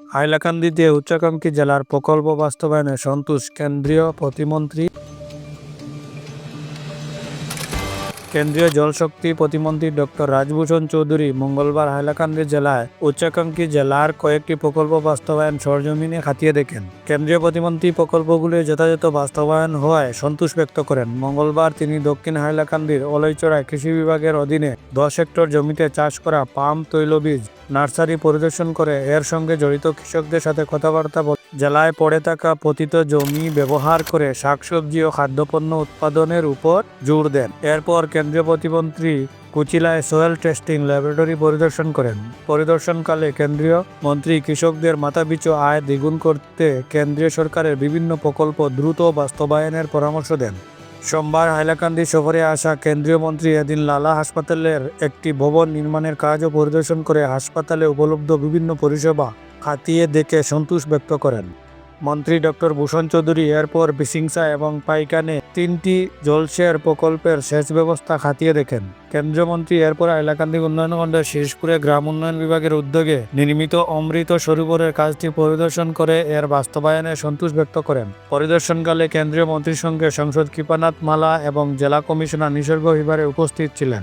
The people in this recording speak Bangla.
হাইলাকান্দিতে উচ্চাকাঙ্ক্ষী জেলার প্রকল্প বাস্তবায়নে সন্তোষ কেন্দ্রীয় প্রতিমন্ত্রী কেন্দ্রীয় জলশক্তি প্রতিমন্ত্রী ডক্টর রাজভূষণ চৌধুরী মঙ্গলবার হাইলাকান্দি জেলায় উচ্চাকাঙ্ক্ষী জেলার কয়েকটি প্রকল্প বাস্তবায়ন সরজমিনে খাতিয়ে দেখেন। কেন্দ্রীয় প্রতিমন্ত্রী প্রকল্পগুলি যথাযথ বাস্তবায়ন হওয়ায় সন্তোষ ব্যক্ত করেন। মঙ্গলবার তিনি দক্ষিণ হাইলাকান্দির অলৈচড়ায় কৃষি বিভাগের অধীনে দশ হেক্টর জমিতে চাষ করা পাম তৈলবীজ নার্সারি পরিদর্শন করে এর সঙ্গে জড়িত কৃষকদের সাথে কথাবার্তা জেলায় পড়ে থাকা পতিত জমি ব্যবহার করে শাকসবজি ও খাদ্যপণ্য উৎপাদনের উপর জোর দেন। এরপর কেন্দ্রীয় প্রতিমন্ত্রী কুচিলায় সোয়েল টেস্টিং ল্যাবরেটরি পরিদর্শন করেন। পরিদর্শনকালে কেন্দ্রীয় মন্ত্রী কৃষকদের মাথাপিছু আয় দ্বিগুণ করতে কেন্দ্রীয় সরকারের বিভিন্ন প্রকল্প দ্রুত বাস্তবায়নের পরামর্শ দেন। সোমবার হাইলাকান্দি সফরে আসা কেন্দ্রীয় মন্ত্রী এদিন লালা হাসপাতালের একটি ভবন নির্মাণের কাজও পরিদর্শন করে হাসপাতালে উপলব্ধ বিভিন্ন পরিষেবা খাতিয়ে দেখে সন্তোষ ব্যক্ত করেন। মন্ত্রী ডক্টর ভূষণ চৌধুরী এরপর বিসিংসা এবং পাইকানে তিনটি জলসেচ প্রকল্পের সেচ ব্যবস্থা খাতিয়ে দেখেন। কেন্দ্রীয় মন্ত্রী এরপর হাইলাকান্দি উন্নয়ন খণ্ডের শেষপুরে গ্রাম উন্নয়ন বিভাগের উদ্যোগে নির্মিত অমৃত সরোবরের কাজটি পরিদর্শন করে এর বাস্তবায়নে সন্তোষ ব্যক্ত করেন। পরিদর্শনকালে কেন্দ্রীয় মন্ত্রীর সঙ্গে সংসদ কৃপানাথ মালা এবং জেলা কমিশনার নিসর্গ হিবারে উপস্থিত ছিলেন।